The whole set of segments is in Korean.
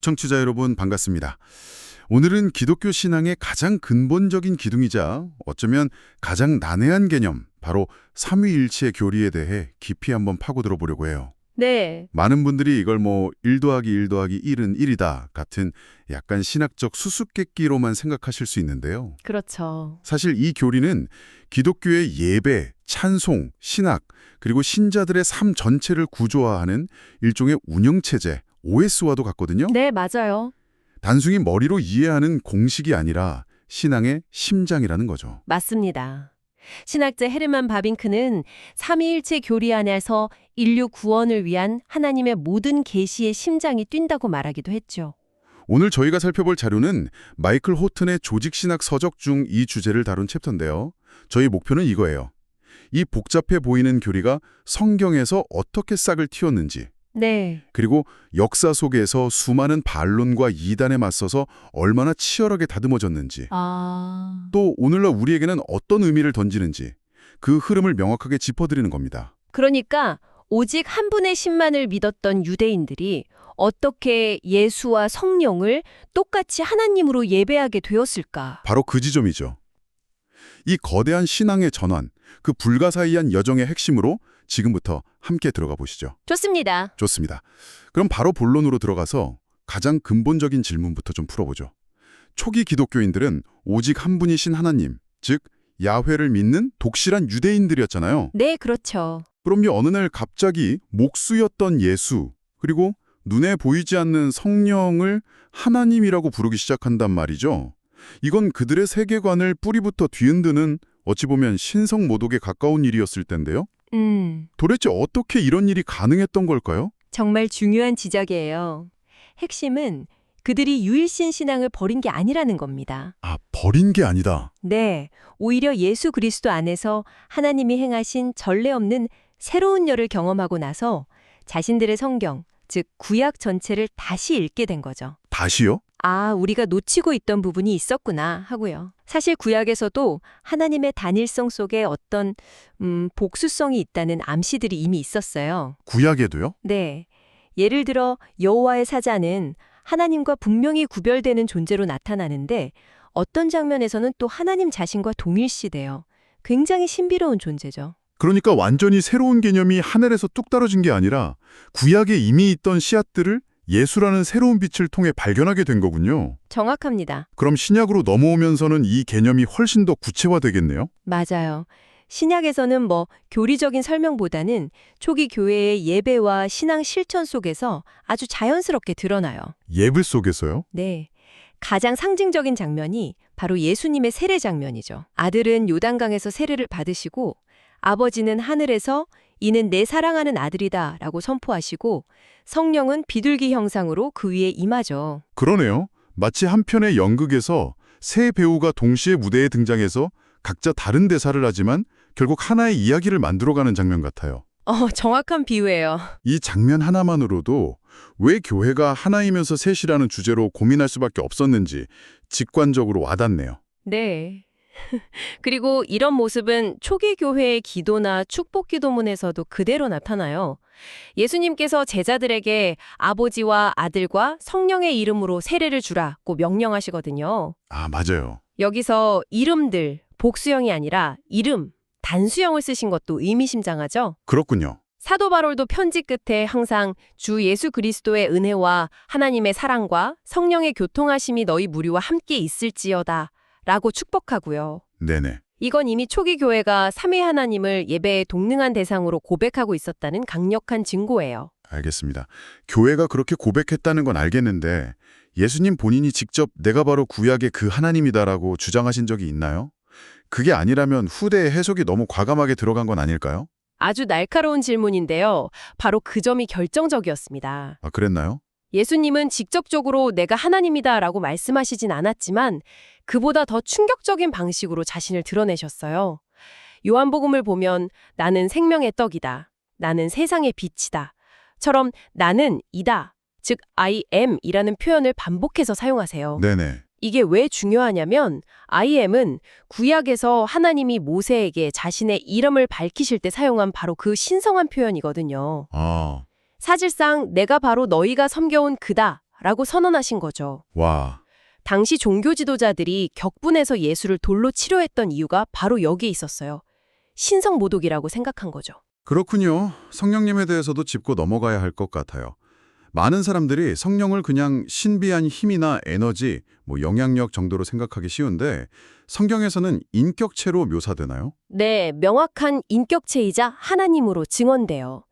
청취자 여러분 반갑습니다. 오늘은 기독교 신앙의 가장 근본적인 기둥이자 어쩌면 가장 난해한 개념, 바로 삼위일체의 교리에 대해 깊이 한번 파고들어 보려고 해요. 네, 많은 분들이 이걸 뭐1 더하기 1 더하기 1은 1이다 같은 약간 신학적 수수께끼로만 생각하실 수 있는데요. 그렇죠. 사실 이 교리는 기독교의 예배, 찬송, 신학, 그리고 신자들의 삶 전체를 구조화하는 일종의 운영체제, OS와도 같거든요. 네, 맞아요. 단순히 머리로 이해하는 공식이 아니라 신앙의 심장이라는 거죠. 맞습니다. 신학자 헤르만 바빙크는 삼위일체 교리 안에서 인류 구원을 위한 하나님의 모든 계시의 심장이 뛴다고 말하기도 했죠. 오늘 저희가 살펴볼 자료는 마이클 호튼의 조직신학 서적 중 이 주제를 다룬 챕터인데요. 저희 목표는 이거예요. 이 복잡해 보이는 교리가 성경에서 어떻게 싹을 틔웠는지, 네, 그리고 역사 속에서 수많은 반론과 이단에 맞서서 얼마나 치열하게 다듬어졌는지, 아... 또 오늘날 우리에게는 어떤 의미를 던지는지 그 흐름을 명확하게 짚어드리는 겁니다. 그러니까 오직 한 분의 신만을 믿었던 유대인들이 어떻게 예수와 성령을 똑같이 하나님으로 예배하게 되었을까? 바로 그 지점이죠. 이 거대한 신앙의 전환, 그 불가사의한 여정의 핵심으로 지금부터 함께 들어가 보시죠. 좋습니다. 좋습니다. 그럼 바로 본론으로 들어가서 가장 근본적인 질문부터 좀 풀어보죠. 초기 기독교인들은 오직 한 분이신 하나님, 즉 야훼를 믿는 독실한 유대인들이었잖아요. 네, 그렇죠. 그럼요, 어느 날 갑자기 목수였던 예수, 그리고 눈에 보이지 않는 성령을 하나님이라고 부르기 시작한단 말이죠. 이건 그들의 세계관을 뿌리부터 뒤흔드는 어찌 보면 신성 모독에 가까운 일이었을 텐데요. 음, 도대체 어떻게 이런 일이 가능했던 걸까요? 정말 중요한 지적이에요. 핵심은 그들이 유일신 신앙을 버린 게 아니라는 겁니다. 아, 버린 게 아니다. 네, 오히려 예수 그리스도 안에서 하나님이 행하신 전례 없는 새로운 열을 경험하고 나서 자신들의 성경, 즉 구약 전체를 다시 읽게 된 거죠. 다시요? 아, 우리가 놓치고 있던 부분이 있었구나 하고요. 사실 구약에서도 하나님의 단일성 속에 어떤 음, 복수성이 있다는 암시들이 이미 있었어요. 구약에도요? 네. 예를 들어 여호와의 사자는 하나님과 분명히 구별되는 존재로 나타나는데 어떤 장면에서는 또 하나님 자신과 동일시돼요. 굉장히 신비로운 존재죠. 그러니까 완전히 새로운 개념이 하늘에서 뚝 떨어진 게 아니라 구약에 이미 있던 씨앗들을 예수라는 새로운 빛을 통해 발견하게 된 거군요. 정확합니다. 그럼 신약으로 넘어오면서는 이 개념이 훨씬 더 구체화되겠네요? 맞아요. 신약에서는 뭐 교리적인 설명보다는 초기 교회의 예배와 신앙 실천 속에서 아주 자연스럽게 드러나요. 예불 속에서요? 네. 가장 상징적인 장면이 바로 예수님의 세례 장면이죠. 아들은 요단강에서 세례를 받으시고 아버지는 하늘에서 이는 내 사랑하는 아들이다 라고 선포하시고 성령은 비둘기 형상으로 그 위에 임하죠. 그러네요. 마치 한편의 연극에서 세 배우가 동시에 무대에 등장해서 각자 다른 대사를 하지만 결국 하나의 이야기를 만들어가는 장면 같아요. 어, 정확한 비유예요. 이 장면 하나만으로도 왜 교회가 하나이면서 셋이라는 주제로 고민할 수밖에 없었는지 직관적으로 와닿네요. 네. 그리고 이런 모습은 초기 교회의 기도나 축복 기도문에서도 그대로 나타나요. 예수님께서 제자들에게 아버지와 아들과 성령의 이름으로 세례를 주라고 명령하시거든요. 아, 맞아요. 여기서 이름들, 복수형이 아니라 이름, 단수형을 쓰신 것도 의미심장하죠? 그렇군요. 사도 바울도 편지 끝에 항상 주 예수 그리스도의 은혜와 하나님의 사랑과 성령의 교통하심이 너희 무리와 함께 있을지어다 라고 축복하고요. 네네. 이건 이미 초기 교회가 삼위 하나님을 예배의 동능한 대상으로 고백하고 있었다는 강력한 증거예요. 알겠습니다. 교회가 그렇게 고백했다는 건 알겠는데 예수님 본인이 직접 내가 바로 구약의 그 하나님이다라고 주장하신 적이 있나요? 그게 아니라면 후대의 해석이 너무 과감하게 들어간 건 아닐까요? 아주 날카로운 질문인데요. 바로 그 점이 결정적이었습니다. 아, 그랬나요? 예수님은 직접적으로 내가 하나님이다 라고 말씀하시진 않았지만 그보다 더 충격적인 방식으로 자신을 드러내셨어요. 요한복음을 보면 나는 생명의 떡이다. 나는 세상의 빛이다. 처럼 나는 이다. 즉 I am 이라는 표현을 반복해서 사용하세요. 네네. 이게 왜 중요하냐면 I am은 구약에서 하나님이 모세에게 자신의 이름을 밝히실 때 사용한 바로 그 신성한 표현이거든요. 아, 사실상 내가 바로 너희가 섬겨온 그다 라고 선언하신 거죠. 와, 당시 종교 지도자들이 격분해서 예수를 돌로 치료했던 이유가 바로 여기에 있었어요. 신성 모독이라고 생각한 거죠. 그렇군요. 성령님에 대해서도 짚고 넘어가야 할 것 같아요. 많은 사람들이 성령을 그냥 신비한 힘이나 에너지, 뭐 영향력 정도로 생각하기 쉬운데 성경에서는 인격체로 묘사되나요? 네, 명확한 인격체이자 하나님으로 증언돼요.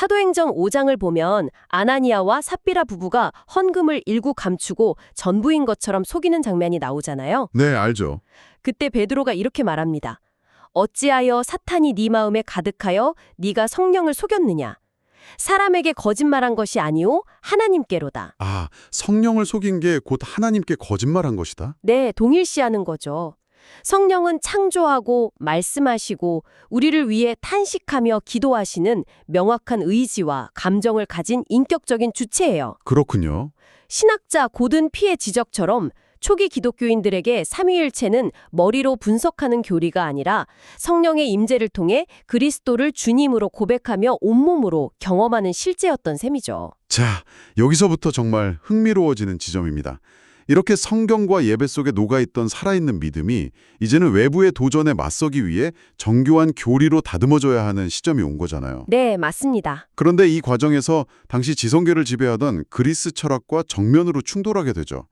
사도행전 5장을 보면 아나니아와 삽비라 부부가 헌금을 일구 감추고 전부인 것처럼 속이는 장면이 나오잖아요. 네, 알죠. 그때 베드로가 이렇게 말합니다. 어찌하여 사탄이 네 마음에 가득하여 네가 성령을 속였느냐? 사람에게 거짓말한 것이 아니오 하나님께로다. 아, 성령을 속인 게 곧 하나님께 거짓말한 것이다? 네, 동일시하는 거죠. 성령은 창조하고 말씀하시고 우리를 위해 탄식하며 기도하시는 명확한 의지와 감정을 가진 인격적인 주체예요. 그렇군요. 신학자 고든 피의 지적처럼 초기 기독교인들에게 삼위일체는 머리로 분석하는 교리가 아니라 성령의 임재를 통해 그리스도를 주님으로 고백하며 온몸으로 경험하는 실제였던 셈이죠. 자, 여기서부터 정말 흥미로워지는 지점입니다. 이렇게 성경과 예배 속에 녹아있던 살아있는 믿음이 이제는 외부의 도전에 맞서기 위해 정교한 교리로 다듬어져야 하는 시점이 온 거잖아요. 네, 맞습니다. 그런데 이 과정에서 당시 지성계를 지배하던 그리스 철학과 정면으로 충돌하게 되죠.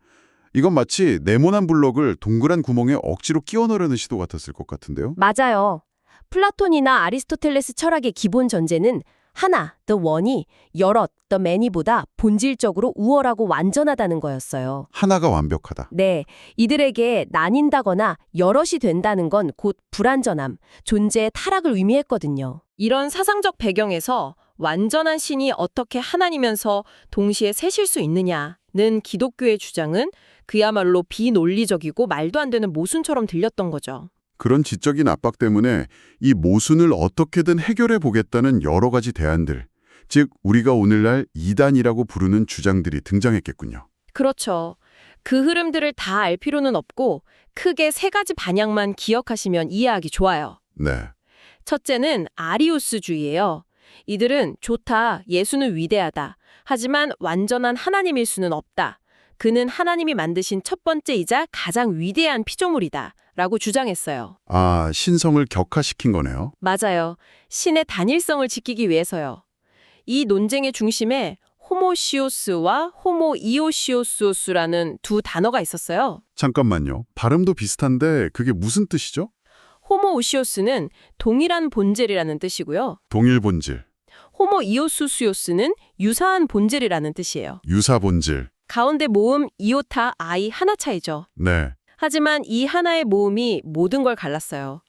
이건 마치 네모난 블록을 동그란 구멍에 억지로 끼워 넣으려는 시도 같았을 것 같은데요. 맞아요. 플라톤이나 아리스토텔레스 철학의 기본 전제는 하나, the one이 여럿, the many보다 본질적으로 우월하고 완전하다는 거였어요. 하나가 완벽하다. 네, 이들에게 나뉜다거나 여럿이 된다는 건 곧 불완전함, 존재의 타락을 의미했거든요. 이런 사상적 배경에서 완전한 신이 어떻게 하나니면서 동시에 셋일 수 있느냐는 기독교의 주장은 그야말로 비논리적이고 말도 안 되는 모순처럼 들렸던 거죠. 그런 지적인 압박 때문에 이 모순을 어떻게든 해결해 보겠다는 여러 가지 대안들, 즉 우리가 오늘날 이단이라고 부르는 주장들이 등장했겠군요. 그렇죠. 그 흐름들을 다 알 필요는 없고 크게 세 가지 반향만 기억하시면 이해하기 좋아요. 네. 첫째는 아리우스주의예요. 이들은 좋다, 예수는 위대하다. 하지만 완전한 하나님일 수는 없다. 그는 하나님이 만드신 첫 번째이자 가장 위대한 피조물이다. 라고 주장했어요. 아, 신성을 격화시킨 거네요. 맞아요. 신의 단일성을 지키기 위해서요. 이 논쟁의 중심에 호모시오스와 호모이오시오스라는 두 단어가 있었어요. 잠깐만요. 발음도 비슷한데 그게 무슨 뜻이죠? 호모우시오스는 동일한 본질이라는 뜻이고요. 동일 본질, 호모이오수스요스는 유사한 본질이라는 뜻이에요. 유사 본질. 가운데 모음 이오타 아이 하나 차이죠. 네. 하지만 이 하나의 모음이 모든 걸 갈랐어요.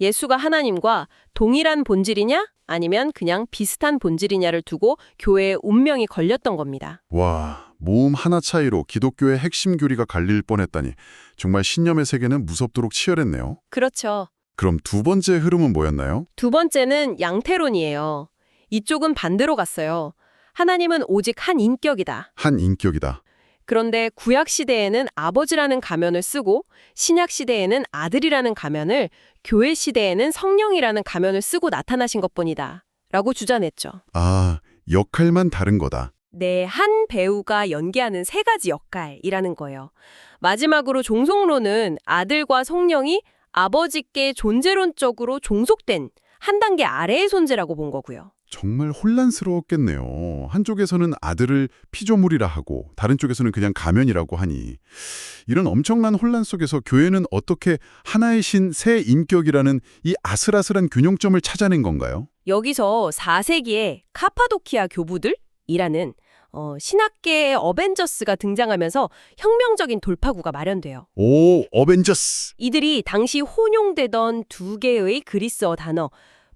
예수가 하나님과 동일한 본질이냐 아니면 그냥 비슷한 본질이냐를 두고 교회의 운명이 걸렸던 겁니다. 와, 모음 하나 차이로 기독교의 핵심 교리가 갈릴 뻔했다니 정말 신념의 세계는 무섭도록 치열했네요. 그렇죠. 그럼 두 번째 흐름은 뭐였나요? 두 번째는 양태론이에요. 이쪽은 반대로 갔어요. 하나님은 오직 한 인격이다. 한 인격이다. 그런데 구약 시대에는 아버지라는 가면을 쓰고 신약 시대에는 아들이라는 가면을 교회 시대에는 성령이라는 가면을 쓰고 나타나신 것뿐이다. 라고 주장했죠. 아, 역할만 다른 거다. 네, 한 배우가 연기하는 세 가지 역할이라는 거예요. 마지막으로 종속론은 아들과 성령이 아버지께 존재론적으로 종속된 한 단계 아래의 존재라고 본 거고요. 정말 혼란스러웠겠네요. 한쪽에서는 아들을 피조물이라 하고 다른 쪽에서는 그냥 가면이라고 하니 이런 엄청난 혼란 속에서 교회는 어떻게 하나의 신 새 인격이라는 이 아슬아슬한 균형점을 찾아낸 건가요? 여기서 4세기에 카파도키아 교부들이라는 어, 신학계의 어벤져스가 등장하면서 혁명적인 돌파구가 마련돼요. 오, 어벤져스. 이들이 당시 혼용되던 두 개의 그리스어 단어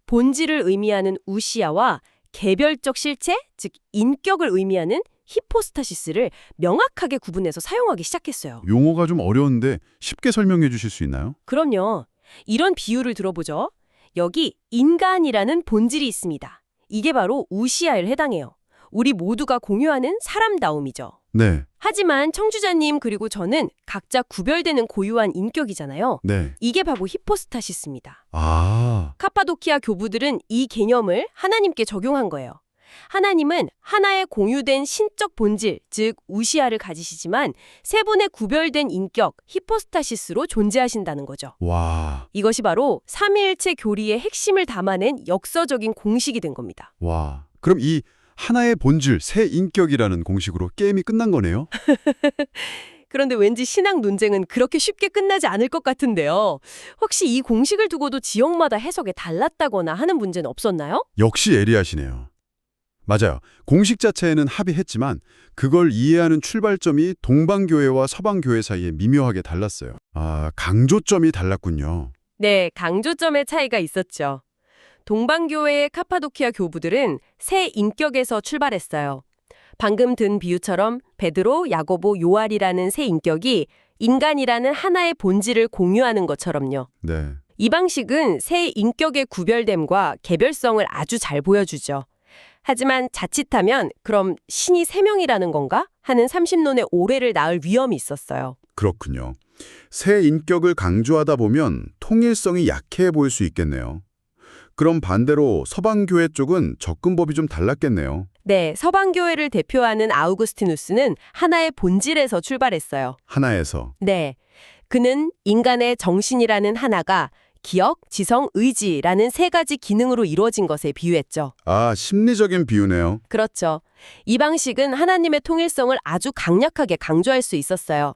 본질을 의미하는 우시아와 개별적 실체, 즉 인격을 의미하는 히포스타시스를 명확하게 구분해서 사용하기 시작했어요. 용어가 좀 어려운데 쉽게 설명해 주실 수 있나요? 그럼요. 이런 비유를 들어보죠. 여기 인간이라는 본질이 있습니다. 이게 바로 우시아에 해당해요. 우리 모두가 공유하는 사람다움이죠. 네, 하지만 청주자님 그리고 저는 각자 구별되는 고유한 인격이잖아요. 네. 이게 바로 히포스타시스입니다. 아, 카파도키아 교부들은 이 개념을 하나님께 적용한 거예요. 하나님은 하나의 공유된 신적 본질, 즉 우시아를 가지시지만 세 분의 구별된 인격, 히포스타시스로 존재하신다는 거죠. 와, 이것이 바로 삼위일체 교리의 핵심을 담아낸 역서적인 공식이 된 겁니다. 와. 그럼 이 하나의 본질, 새 인격이라는 공식으로 게임이 끝난 거네요? 그런데 왠지 신학 논쟁은 그렇게 쉽게 끝나지 않을 것 같은데요. 혹시 이 공식을 두고도 지역마다 해석이 달랐다거나 하는 문제는 없었나요? 역시 예리하시네요. 맞아요. 공식 자체에는 합의했지만 그걸 이해하는 출발점이 동방교회와 서방교회 사이에 미묘하게 달랐어요. 아, 강조점이 달랐군요. 네, 강조점의 차이가 있었죠. 동방교회의 카파도키아 교부들은 새 인격에서 출발했어요. 방금 든 비유처럼 베드로, 야고보, 요알이라는 새 인격이 인간이라는 하나의 본질을 공유하는 것처럼요. 네. 이 방식은 새 인격의 구별됨과 개별성을 아주 잘 보여주죠. 하지만 자칫하면 그럼 신이 세 명이라는 건가? 하는 30논의 오해를 낳을 위험이 있었어요. 그렇군요. 새 인격을 강조하다 보면 통일성이 약해 보일 수 있겠네요. 그럼 반대로 서방교회 쪽은 접근법이 좀 달랐겠네요. 네, 서방교회를 대표하는 아우구스티누스는 하나의 본질에서 출발했어요. 하나에서. 네. 그는 인간의 정신이라는 하나가 기억, 지성, 의지라는 세 가지 기능으로 이루어진 것에 비유했죠. 아, 심리적인 비유네요. 그렇죠. 이 방식은 하나님의 통일성을 아주 강력하게 강조할 수 있었어요.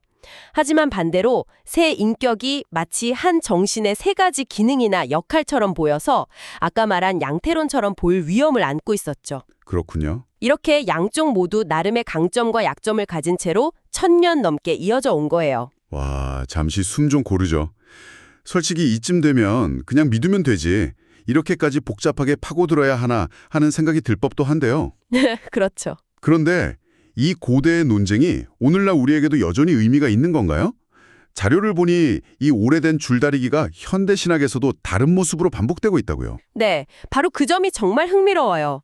하지만 반대로 새 인격이 마치 한 정신의 세 가지 기능이나 역할처럼 보여서 아까 말한 양태론처럼 보일 위험을 안고 있었죠. 그렇군요. 이렇게 양쪽 모두 나름의 강점과 약점을 가진 채로 천년 넘게 이어져 온 거예요. 와, 잠시 숨 좀 고르죠. 솔직히 이쯤 되면 그냥 믿으면 되지. 이렇게까지 복잡하게 파고들어야 하나 하는 생각이 들 법도 한데요. 그렇죠. 그런데 이 고대의 논쟁이 오늘날 우리에게도 여전히 의미가 있는 건가요? 자료를 보니 이 오래된 줄다리기가 현대 신학에서도 다른 모습으로 반복되고 있다고요. 네, 바로 그 점이 정말 흥미로워요.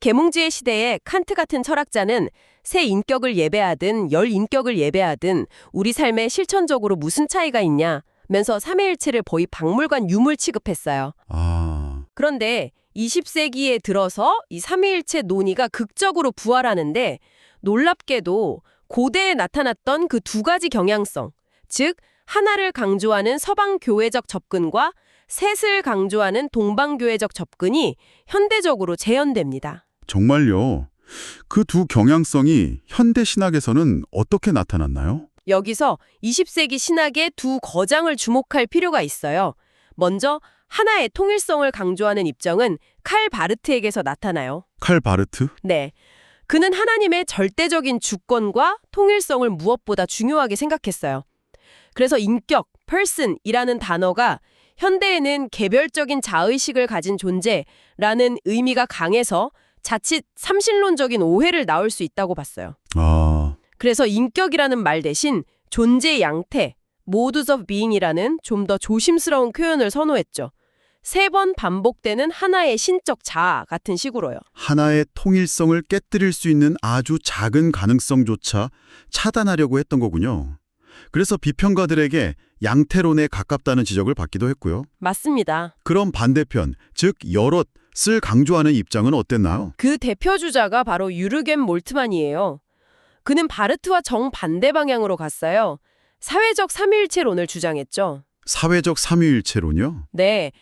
계몽주의 시대에 칸트 같은 철학자는 새 인격을 예배하든 열 인격을 예배하든 우리 삶에 실천적으로 무슨 차이가 있냐 면서 삼위일체를 거의 박물관 유물 취급했어요. 아, 그런데 20세기에 들어서 이 삼위일체 논의가 극적으로 부활하는데 놀랍게도 고대에 나타났던 그 두 가지 경향성, 즉 하나를 강조하는 서방 교회적 접근과 셋을 강조하는 동방 교회적 접근이 현대적으로 재현됩니다. 정말요. 그 두 경향성이 현대 신학에서는 어떻게 나타났나요? 여기서 20세기 신학의 두 거장을 주목할 필요가 있어요. 먼저 하나의 통일성을 강조하는 입장은 칼 바르트에게서 나타나요. 칼 바르트? 네. 그는 하나님의 절대적인 주권과 통일성을 무엇보다 중요하게 생각했어요. 그래서 인격, person이라는 단어가 현대에는 개별적인 자의식을 가진 존재라는 의미가 강해서 자칫 삼신론적인 오해를 낳을 수 있다고 봤어요. 아, 그래서 인격이라는 말 대신 존재 양태, of being이라는 좀 더 조심스러운 표현을 선호했죠. 세 번 반복되는 하나의 신적 자아 같은 식으로요. 하나의 통일성을 깨뜨릴 수 있는 아주 작은 가능성조차 차단하려고 했던 거군요. 그래서 비평가들에게 양태론에 가깝다는 지적을 받기도 했고요. 맞습니다. 그럼 반대편, 즉 여럿을 강조하는 입장은 어땠나요? 그 대표 주자가 바로 유르겐 몰트만이에요. 그는 바르트와 정반대 방향으로 갔어요. 사회적 삼위일체론을 주장했죠. 사회적 삼위일체론이요? 네.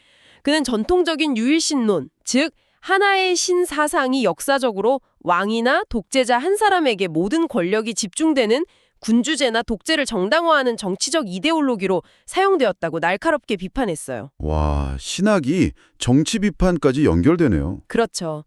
그는 전통적인 유일신론, 즉 하나의 신 사상이 역사적으로 왕이나 독재자 한 사람에게 모든 권력이 집중되는 군주제나 독재를 정당화하는 정치적 이데올로기로 사용되었다고 날카롭게 비판했어요. 와, 신학이 정치 비판까지 연결되네요. 그렇죠.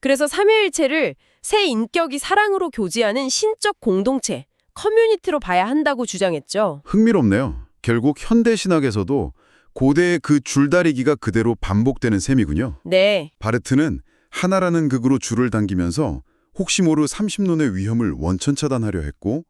그래서 삼위일체를 새 인격이 사랑으로 교제하는 신적 공동체, 커뮤니티로 봐야 한다고 주장했죠. 흥미롭네요. 결국 현대 신학에서도 고대의 그 줄다리기가 그대로 반복되는 셈이군요. 네, 바르트는 하나라는 극으로 줄을 당기면서 혹시 모르 30논의 위험을 원천 차단하려 했고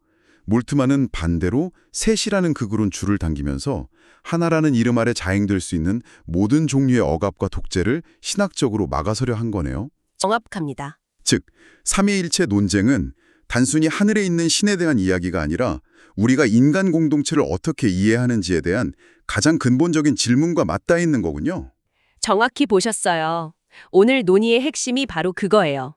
몰트만은 반대로 셋이라는 극으론 줄을 당기면서 하나라는 이름 아래 자행될 수 있는 모든 종류의 억압과 독재를 신학적으로 막아서려 한 거네요. 정확합니다. 즉, 삼위일체 논쟁은 단순히 하늘에 있는 신에 대한 이야기가 아니라 우리가 인간 공동체를 어떻게 이해하는지에 대한 가장 근본적인 질문과 맞닿아 있는 거군요. 정확히 보셨어요. 오늘 논의의 핵심이 바로 그거예요.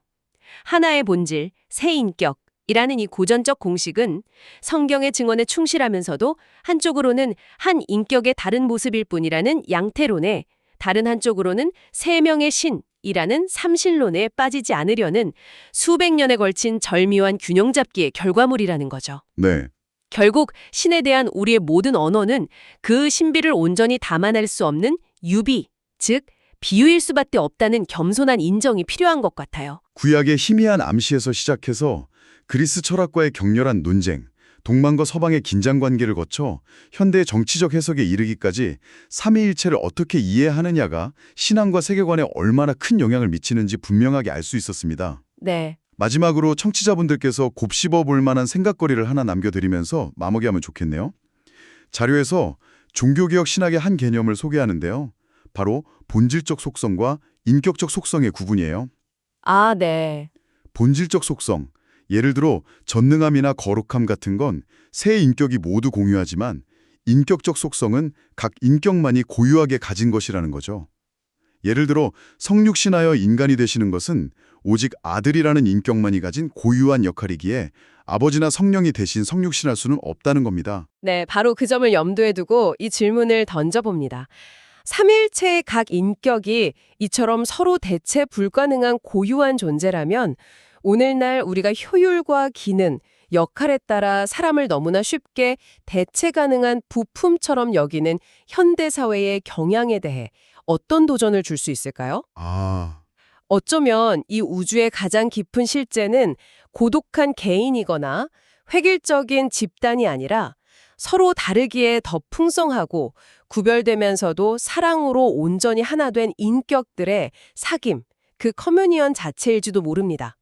하나의 본질, 새 인격, 이라는 이 고전적 공식은 성경의 증언에 충실하면서도 한쪽으로는 한 인격의 다른 모습일 뿐이라는 양태론에 다른 한쪽으로는 세 명의 신이라는 삼신론에 빠지지 않으려는 수백 년에 걸친 절묘한 균형 잡기의 결과물이라는 거죠. 네. 결국 신에 대한 우리의 모든 언어는 그 신비를 온전히 담아낼 수 없는 유비, 즉 비유일 수밖에 없다는 겸손한 인정이 필요한 것 같아요. 구약의 희미한 암시에서 시작해서 그리스 철학과의 격렬한 논쟁, 동방과 서방의 긴장 관계를 거쳐 현대의 정치적 해석에 이르기까지 삼위일체를 어떻게 이해하느냐가 신앙과 세계관에 얼마나 큰 영향을 미치는지 분명하게 알 수 있었습니다. 네. 마지막으로 청취자분들께서 곱씹어 볼 만한 생각거리를 하나 남겨드리면서 마무리하면 좋겠네요. 자료에서 종교개혁 신학의 한 개념을 소개하는데요. 바로 본질적 속성과 인격적 속성의 구분이에요. 아, 네. 본질적 속성, 예를 들어 전능함이나 거룩함 같은 건 세 인격이 모두 공유하지만 인격적 속성은 각 인격만이 고유하게 가진 것이라는 거죠. 예를 들어 성육신하여 인간이 되시는 것은 오직 아들이라는 인격만이 가진 고유한 역할이기에 아버지나 성령이 대신 성육신할 수는 없다는 겁니다. 네, 바로 그 점을 염두에 두고 이 질문을 던져봅니다. 삼일체의 각 인격이 이처럼 서로 대체 불가능한 고유한 존재라면 오늘날 우리가 효율과 기능, 역할에 따라 사람을 너무나 쉽게 대체 가능한 부품처럼 여기는 현대사회의 경향에 대해 어떤 도전을 줄 수 있을까요? 아, 어쩌면 이 우주의 가장 깊은 실제는 고독한 개인이거나 획일적인 집단이 아니라 서로 다르기에 더 풍성하고 구별되면서도 사랑으로 온전히 하나 된 인격들의 사귐, 그 커뮤니언 자체일지도 모릅니다.